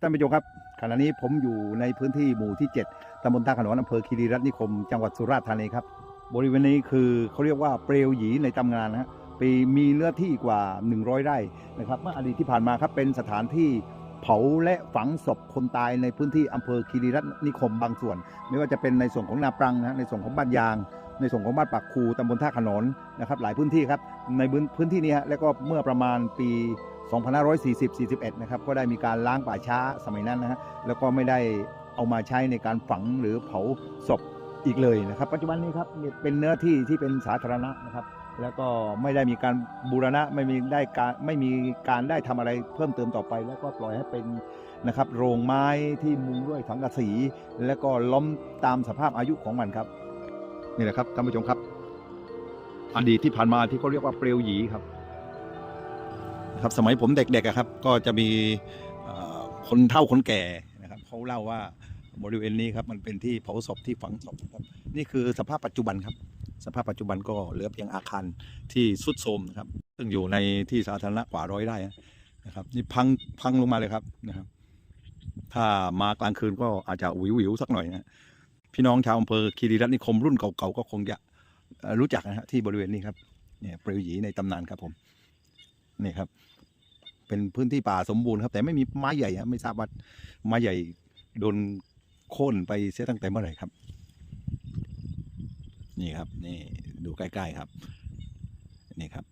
ท่านผู้ชมครับขณะนี้ผมอยู่ในพื้นที่หมู่ที่ 7ตำบลท่าขนอนอำเภอคีรีรัตน์นิคม จังหวัดสุราษฎร์ธานีครับ บริเวณนี้คือเขาเรียกว่าเปลวหยีในตำนานนะฮะปีมีเนื้อที่กว่า 100 ไร่นะครับเมื่ออดีตที่ผ่านมาครับเป็นสถานที่เผาและฝังศพคนตายในพื้นที่อำเภอคีรีรัตน์นิคมบางส่วน ไม่ว่าจะเป็นในส่วนของนาปรังนะในส่วนของบ้านยาง ในส่วนของบ้านปากคูตำบลท่าขนอนนะครับหลายพื้นที่ครับในพื้นที่นี้ฮะแล้วก็เมื่อประมาณปี 2540-41 นะครับ ก็ได้มีการล้างป่าช้าสมัยนั้นนะฮะ แล้วก็ไม่ได้เอามาใช้ในการฝังหรือเผาศพอีกเลยนะครับ ปัจจุบันนี้ครับเป็นเนื้อที่ที่เป็นสาธารณะนะครับ แล้วก็ไม่ได้มีการบูรณะไม่มีได้การไม่มีการได้ทำอะไรเพิ่มเติมต่อไป แล้วก็ปล่อยให้เป็นนะครับโรงไม้ที่มุงด้วยสังกระสี แล้วก็ล้มตามสภาพอายุของมันครับ นี่แหละครับท่านผู้ชมครับ อดีตที่ผ่านมาที่เขาเรียกว่าเปลวหยีครับ ครับสมัยผมเด็กๆครับ ก็จะมีคนเฒ่าคนแก่นะครับเขาเล่าว่าบริเวณนี้ครับมันเป็นที่เผาศพที่ฝังศพครับนี่คือสภาพปัจจุบันครับ สภาพปัจจุบันก็เหลือเพียงอาคารที่สุดโทรมนะครับ ซึ่งอยู่ในที่สาธารณะกว่าร้อยไร่นะครับนี่พังพังลงมาเลยครับนะครับ ถ้ามากลางคืนก็อาจจะวิววิวๆสักหน่อยนะพี่น้องชาวอำเภอคีรีรัตน์นิคมรุ่นเก่าๆก็คงจะรู้จักนะฮะที่บริเวณนี้ครับเนี่ยเปลวหยีในตำนานครับผม นี่ครับ เป็นพื้นที่ป่าสมบูรณ์ครับ แต่ไม่มีไม้ใหญ่ครับไม่ทราบว่าไม้ใหญ่โดนโค่นไปเสียตั้งแต่เมื่อไหร่ครับ นี่ครับ นี่ดูใกล้ ๆครับ นี่ครับ